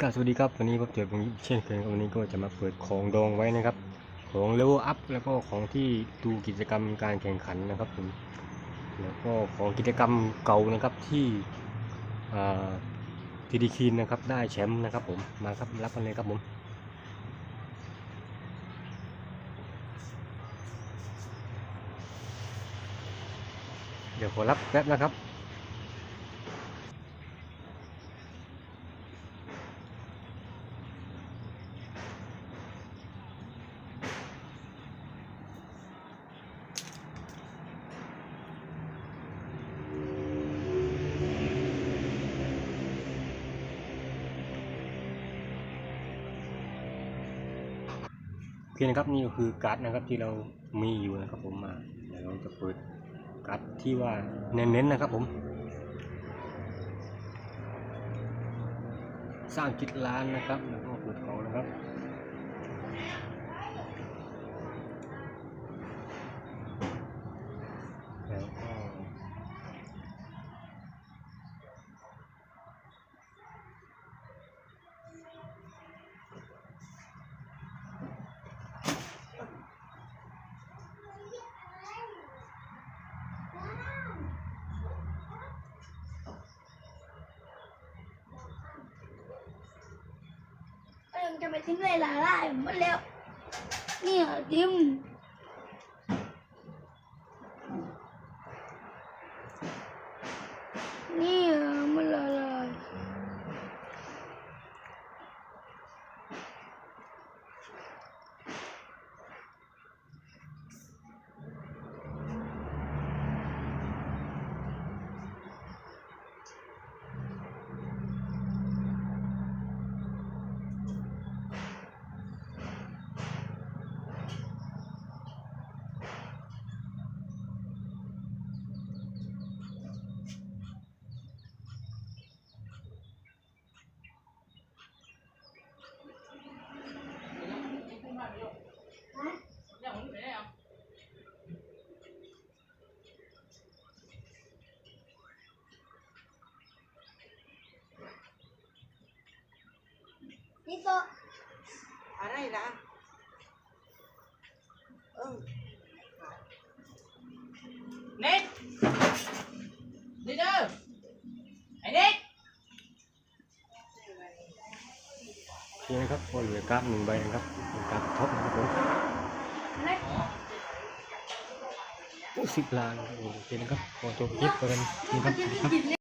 ก็สวัสดีครับวันนี้พบเจอกันอีกเช่นเคยวันนี้ก็จะมาเปิดของดองไว้นะครับ ของเลเวลอัพแล้วก็ของที่ดูกิจกรรมการแข่งขันนะครับผมแล้วก็ของกิจกรรมเก่านะครับที่ทีดีคีนนะครับได้แชมป์นะครับผมมาครับรับกันเลยครับผมเดี๋ยวขอรับแป๊บนะครับ เคนะครับนี่ก็คือการ์ดนะครับที่เรามีอยู่นะครับผมมาเดี๋ยวเราจะเปิดการ์ดที่ว่าเน้นๆนะครับผม สร้างจิตล้านนะครับแล้วก็เปิดของนะครับ แล้วก็เอ็ง จะไปทิ้งเลยหลาล่าหมดแล้ว เนี่ยดิมเนี่ยมันละลาย นี่โตะอะไรนะเออเน็ตนี่เด้อไอ้เน็ตโอเคนะครับก็เหลือการ์ดหนึ่งใบนะครับเป็นการ์ดท็อปนะครับผมเล็กสิบล้านโอเคนะครับขอจบคลิปไปกันนี่ครับสวัสดีครับ